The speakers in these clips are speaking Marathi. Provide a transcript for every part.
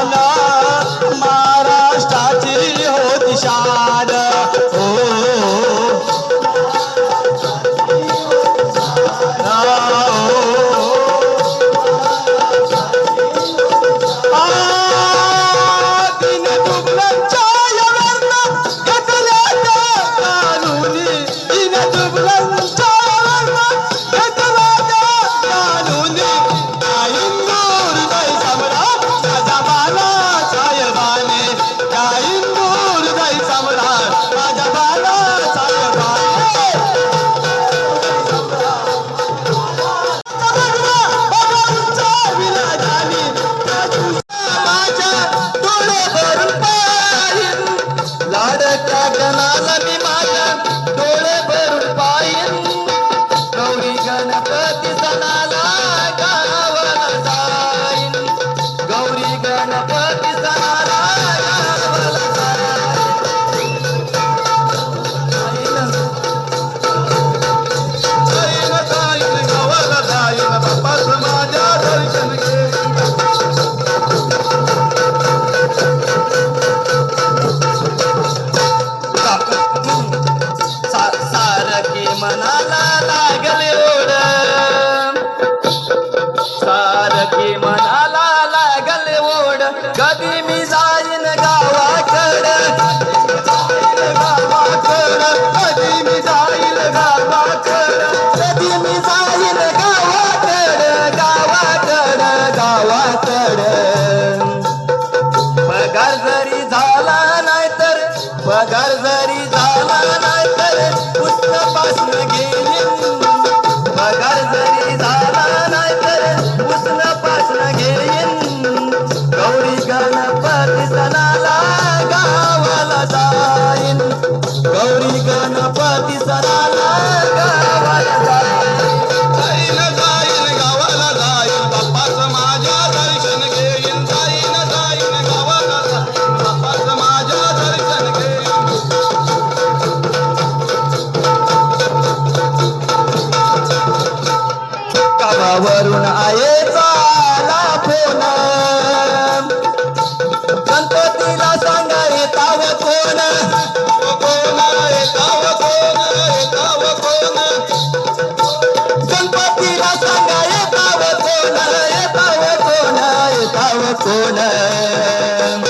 Allah. ಶರಣಾನಮಿ ಮಾ semana. போல.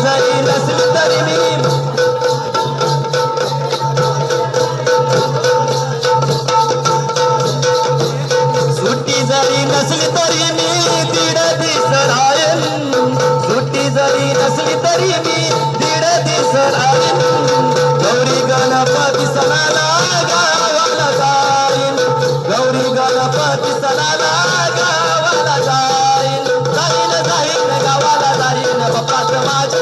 जरी नसली तरी मी सुट्टी जरी नसली तरी मी दीड दिस सुट्टी नसली तरी मी दिस गौरी गणपत धन्यवाद.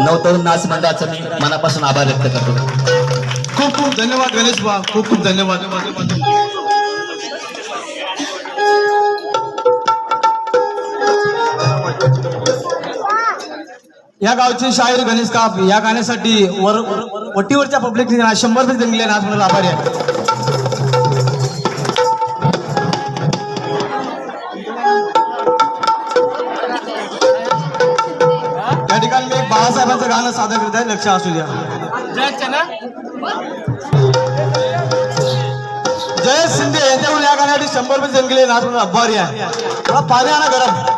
नवतरुण नाच मंडळाचं मी मनापासून आभार व्यक्त करतो. खूप खूप धन्यवाद गणेश बा खूप खूप धन्यवाद. या गावचे शाहीर गणेश काप या गाण्यासाठी वर वटीवरच्या पब्लिक शंभर रुपये दिले आज मला आभारी आहे. या ठिकाणी मी एक बाळासाहेबांचं गाणं सादर करत आहे. लक्ष असू द्या. जय शिंदे यांच्याकडून या गाण्यासाठी शंभर रुपये जंगले नाच आज मला आभारी आहे. मला पाणी आणा गरम.